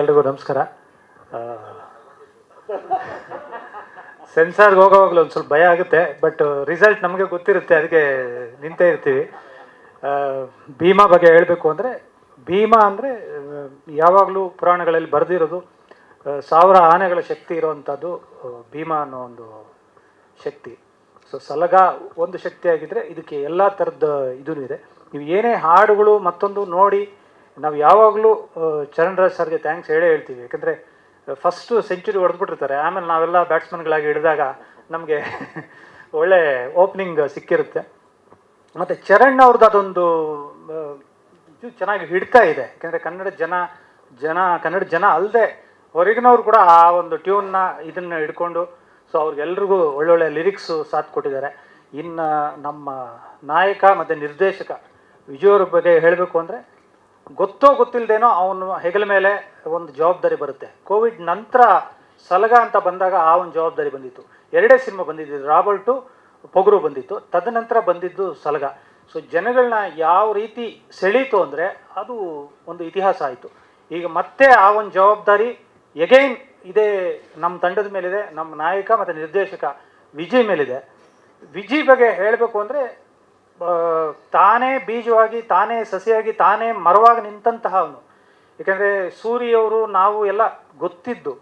ಎಲ್ರಿಗೂ ನಮಸ್ಕಾರ. ಸೆನ್ಸಾರ್ಗೆ ಹೋಗೋವಾಗಲೂ ಒಂದು ಸ್ವಲ್ಪ ಭಯ ಆಗುತ್ತೆ ಬಟ್ ರಿಸಲ್ಟ್ ನಮಗೆ ಗೊತ್ತಿರುತ್ತೆ, ಅದಕ್ಕೆ ನಿಂತೇ ಇರ್ತೀವಿ. ಭೀಮಾ ಬಗ್ಗೆ ಹೇಳಬೇಕು ಅಂದರೆ, ಭೀಮಾ ಅಂದರೆ ಯಾವಾಗಲೂ ಪುರಾಣಗಳಲ್ಲಿ ಬರೆದಿರೋದು ಸಾವಿರ ಆನೆಗಳ ಶಕ್ತಿ ಇರೋವಂಥದ್ದು ಭೀಮಾ ಅನ್ನೋ ಒಂದು ಶಕ್ತಿ. ಸೊ ಸಲಗ ಒಂದು ಶಕ್ತಿಯಾಗಿದ್ದರೆ ಇದಕ್ಕೆ ಎಲ್ಲ ಥರದ ಇದೂ ಇದೆ. ನೀವು ಏನೇ ಹಾಡುಗಳು ಮತ್ತೊಂದು ನೋಡಿ ನಾವು ಯಾವಾಗಲೂ ಚರಣ್ರಾಜ್ ಸರ್ಗೆ ಥ್ಯಾಂಕ್ಸ್ ಹೇಳೇ ಹೇಳ್ತೀವಿ. ಯಾಕಂದರೆ ಫಸ್ಟು ಸೆಂಚುರಿ ಹೊಡೆದ್ಬಿಟ್ಟಿರ್ತಾರೆ. ಆಮೇಲೆ ನಾವೆಲ್ಲ ಬ್ಯಾಟ್ಸ್ಮನ್ಗಳಾಗಿ ಹಿಡಿದಾಗ ನಮಗೆ ಒಳ್ಳೆ ಓಪನಿಂಗ್ ಸಿಕ್ಕಿರುತ್ತೆ. ಮತ್ತು ಚರಣ್ ಅವ್ರದ್ದು ಅದೊಂದು ಇದು ಚೆನ್ನಾಗಿ ಹಿಡ್ತಾ ಇದೆ. ಯಾಕಂದರೆ ಕನ್ನಡ ಜನ ಜನ, ಕನ್ನಡ ಜನ ಅಲ್ಲದೆ ಹೊರಗಿನವ್ರು ಕೂಡ ಆ ಒಂದು ಟ್ಯೂನ್ನ ಇದನ್ನು ಹಿಡ್ಕೊಂಡು ಸೊ ಅವ್ರಿಗೆಲ್ರಿಗೂ ಒಳ್ಳೊಳ್ಳೆ ಲಿರಿಕ್ಸು ಸಾಥ್ ಕೊಟ್ಟಿದ್ದಾರೆ. ಇನ್ನು ನಮ್ಮ ನಾಯಕ ಮತ್ತು ನಿರ್ದೇಶಕ ವಿಜಯವ್ರ ಬಗ್ಗೆ ಹೇಳಬೇಕು ಅಂದರೆ ಗೊತ್ತೋ ಗೊತ್ತಿಲ್ಲದೇನೋ ಅವನು ಹೆಗಲ ಮೇಲೆ ಒಂದು ಜವಾಬ್ದಾರಿ ಬರುತ್ತೆ. ಕೋವಿಡ್ ನಂತರ ಸಲಗ ಅಂತ ಬಂದಾಗ ಆ ಒಂದು ಜವಾಬ್ದಾರಿ ಬಂದಿತ್ತು. ಎರಡೇ ಸಿನಿಮಾ ಬಂದಿದ್ದು ರಾಬರ್ಟು ಪೊಗರು ಬಂದಿತ್ತು. ತದನಂತರ ಬಂದಿದ್ದು ಸಲಗ. ಸೊ ಜನಗಳನ್ನ ಯಾವ ರೀತಿ ಸೆಳೀತು ಅಂದರೆ ಅದು ಒಂದು ಇತಿಹಾಸ ಆಯಿತು. ಈಗ ಮತ್ತೆ ಆ ಒಂದು ಜವಾಬ್ದಾರಿ ಎಗೈನ್ ಇದೇ ನಮ್ಮ ತಂಡದ ಮೇಲಿದೆ ನಮ್ಮ ನಾಯಕ ಮತ್ತು ನಿರ್ದೇಶಕ ವಿಜಯ್ ಮೇಲಿದೆ. ವಿಜಯ್ ಬಗ್ಗೆ ಹೇಳಬೇಕು ಅಂದರೆ ತಾನೇ ಬೀಜವಾಗಿ, ತಾನೇ ಸಸಿಯಾಗಿ, ತಾನೇ ಮರವಾಗಿ ನಿಂತಹ ಅವನು. ಏಕೆಂದರೆ ಸೂರಿಯವರು ನಾವು ಎಲ್ಲ ಗೊತ್ತಿದ್ದು.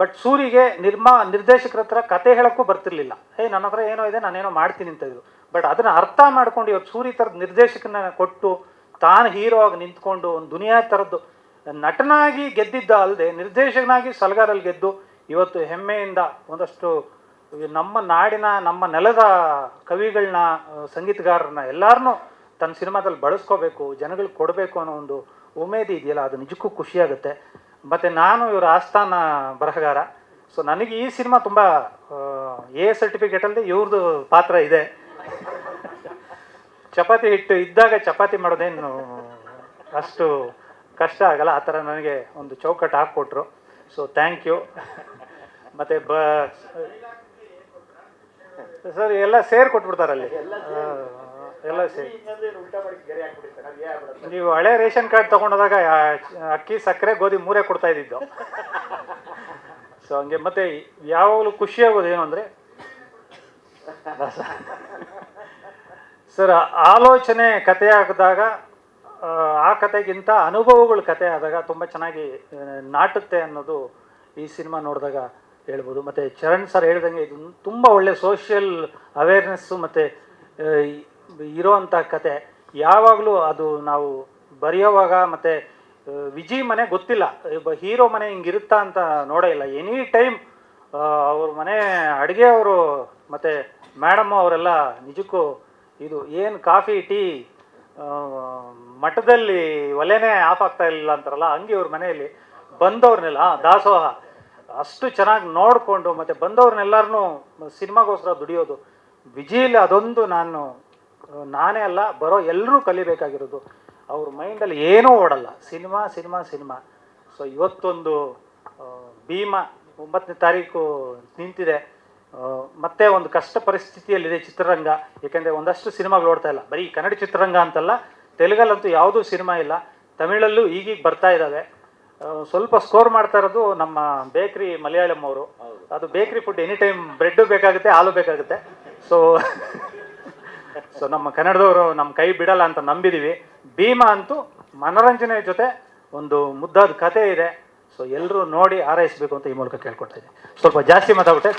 ಬಟ್ ಸೂರಿಗೆ ನಿರ್ಮಾ, ನಿರ್ದೇಶಕರ ಹತ್ರ ಕತೆ ಹೇಳೋಕ್ಕೂ ಬರ್ತಿರ್ಲಿಲ್ಲ. ಏ ನನ್ನ ಹತ್ರ ಏನೋ ಇದೆ, ನಾನೇನೋ ಮಾಡ್ತೀನಿ ಅಂತ ಬಟ್ ಅದನ್ನು ಅರ್ಥ ಮಾಡ್ಕೊಂಡು ಇವತ್ತು ಸೂರಿ ಥರದ ನಿರ್ದೇಶಕನ ಕೊಟ್ಟು ತಾನು ಹೀರೋ ಆಗಿ ನಿಂತ್ಕೊಂಡು ಒಂದು ದುನಿಯಾ ಥರದ್ದು ನಟನಾಗಿ ಗೆದ್ದಿದ್ದ ಅಲ್ಲದೆ ನಿರ್ದೇಶಕನಾಗಿ ಸಲಗಾರಲ್ಲಿ ಗೆದ್ದು ಇವತ್ತು ಹೆಮ್ಮೆಯಿಂದ ಒಂದಷ್ಟು ನಮ್ಮ ನಾಡಿನ, ನಮ್ಮ ನೆಲದ ಕವಿಗಳನ್ನ ಸಂಗೀತಗಾರರನ್ನ ಎಲ್ಲರನ್ನೂ ತನ್ನ ಸಿನಿಮಾದಲ್ಲಿ ಬಳಸ್ಕೋಬೇಕು, ಜನಗಳಿಗೆ ಕೊಡಬೇಕು ಅನ್ನೋ ಒಂದು ಉಮೇದಿ ಇದೆಯಲ್ಲ, ಅದು ನಿಜಕ್ಕೂ ಖುಷಿಯಾಗುತ್ತೆ. ಮತ್ತು ನಾನು ಇವರ ಆಸ್ಥಾನ ಬರಹಗಾರ. ಸೊ ನನಗೆ ಈ ಸಿನಿಮಾ ತುಂಬ ಎ ಸರ್ಟಿಫಿಕೇಟ್ ಸರ್ಟಿಫಿಕೇಟಲ್ಲಿ ಇವ್ರದ್ದು ಪಾತ್ರ ಇದೆ. ಚಪಾತಿ ಹಿಟ್ಟು ಇದ್ದಾಗ ಚಪಾತಿ ಮಾಡೋದೇನು ಅಷ್ಟು ಕಷ್ಟ ಆಗಲ್ಲ, ಆ ಥರ ನನಗೆ ಒಂದು ಚೌಕಟ್ಟು ಹಾಕ್ಕೊಟ್ರು. ಸೊ ಥ್ಯಾಂಕ್ ಯು ಮತ್ತು ಬ ಸರ್, ಎಲ್ಲ ಸೇರ್ ಕೊಟ್ಬಿಡ್ತಾರೆ ಅಲ್ಲಿ ಎಲ್ಲ ಸೇರಿ. ನೀವು ಹಳೆ ರೇಷನ್ ಕಾರ್ಡ್ ತಗೊಂಡೋದಾಗ ಅಕ್ಕಿ, ಸಕ್ಕರೆ, ಗೋಧಿ ಮೂರೇ ಕೊಡ್ತಾ ಇದ್ದಿದ್ದು. ಸೊ ಹಂಗೆ ಮತ್ತೆ ಯಾವಾಗಲೂ ಖುಷಿ ಆಗೋದು ಏನು ಅಂದರೆ, ಸರ್, ಆಲೋಚನೆ ಕತೆ ಆಗಿದಾಗ ಆ ಕತೆಗಿಂತ ಅನುಭವಗಳು ಕತೆ ಆದಾಗ ತುಂಬ ಚೆನ್ನಾಗಿ ನಾಟುತ್ತೆ ಅನ್ನೋದು ಈ ಸಿನಿಮಾ ನೋಡಿದಾಗ ಹೇಳ್ಬೋದು. ಮತ್ತು ಚರಣ್ ಸರ್ ಹೇಳ್ದಂಗೆ ಇದು ತುಂಬ ಒಳ್ಳೆ ಸೋಷಿಯಲ್ ಅವೇರ್ನೆಸ್ಸು ಮತ್ತು ಇರೋವಂಥ ಕತೆ. ಯಾವಾಗಲೂ ಅದು ನಾವು ಬರೆಯೋವಾಗ ಮತ್ತು ವಿಜಿ ಮನೆ ಗೊತ್ತಿಲ್ಲ. ಹೀರೋ ಮನೆ ಹಿಂಗಿರುತ್ತಾ ಅಂತ ನೋಡೇ ಇಲ್ಲ. ಎನಿ ಟೈಮ್ ಅವ್ರ ಮನೆ ಅಡುಗೆ ಅವರು ಮತ್ತು ಮೇಡಮ್ ಅವರೆಲ್ಲ ನಿಜಕ್ಕೂ ಇದು ಏನು ಕಾಫಿ, ಟೀ ಮಠದಲ್ಲಿ ಒಲೆನೇ ಆಫ್ ಆಗ್ತಾ ಇಲ್ಲ ಅಂತಾರಲ್ಲ, ಹಂಗೆ ಇವ್ರ ಮನೆಯಲ್ಲಿ ಬಂದವ್ರನ್ನೆಲ್ಲ, ದಾಸೋಹ. ಅಷ್ಟು ಚೆನ್ನಾಗಿ ನೋಡಿಕೊಂಡು ಮತ್ತು ಬಂದವ್ರನ್ನೆಲ್ಲರನ್ನೂ ಸಿನಿಮಾಗೋಸ್ಕರ ದುಡಿಯೋದು. ವಿಜಿಲ್ ಅದೊಂದು ನಾನು, ನಾನೇ ಅಲ್ಲ, ಬರೋ ಎಲ್ಲರೂ ಕಲಿಬೇಕಾಗಿರೋದು. ಅವ್ರ ಮೈಂಡಲ್ಲಿ ಏನೂ ಓಡಲ್ಲ. Cinema cinema cinema. ಸೊ ಇವತ್ತೊಂದು ಭೀಮ ಒಂಬತ್ತನೇ ತಾರೀಕು ನಿಂತಿದೆ. ಮತ್ತೆ ಒಂದು ಕಷ್ಟ ಪರಿಸ್ಥಿತಿಯಲ್ಲಿದೆ ಚಿತ್ರರಂಗ. ಏಕೆಂದರೆ ಒಂದಷ್ಟು ಸಿನಿಮಾಗಳು ಓಡ್ತಾ ಇಲ್ಲ. ಬರೀ ಕನ್ನಡ ಚಿತ್ರರಂಗ ಅಂತಲ್ಲ, ತೆಲುಗಲ್ಲಂತೂ ಯಾವುದೂ ಸಿನಿಮಾ ಇಲ್ಲ. ತಮಿಳಲ್ಲೂ ಈಗೀಗ ಬರ್ತಾ ಇದ್ದಾವೆ ಸ್ವಲ್ಪ ಸ್ಕೋರ್ ಮಾಡ್ತಾ ಇರೋದು ನಮ್ಮ ಬೇಕ್ರಿ ಮಲಯಾಳಂ ಅವರು. ಅದು ಬೇಕ್ರಿ ಫುಡ್ ಎನಿ ಟೈಮ್ ಬ್ರೆಡ್ ಬೇಕಾಗುತ್ತೆ ಹಾಲು ಬೇಕಾಗುತ್ತೆ. ಸೊ ಸೊ ನಮ್ಮ ಕನ್ನಡದವರು ನಮ್ಮ ಕೈ ಬಿಡಲ್ಲ ಅಂತ ನಂಬಿದೀವಿ. ಭೀಮಾ ಅಂತೂ ಮನೋರಂಜನೆ ಜೊತೆ ಒಂದು ಮುದ್ದಾದ ಕತೆ ಇದೆ. ಸೊ ಎಲ್ಲರೂ ನೋಡಿ ಆರೈಸಬೇಕು ಅಂತ ಈ ಮೂಲಕ ಕೇಳ್ಕೊಳ್ತಾ ಇದ್ದೀನಿ. ಸ್ವಲ್ಪ ಜಾಸ್ತಿ ಮಾತಾಡ್ಬಿಟ್ಟೆ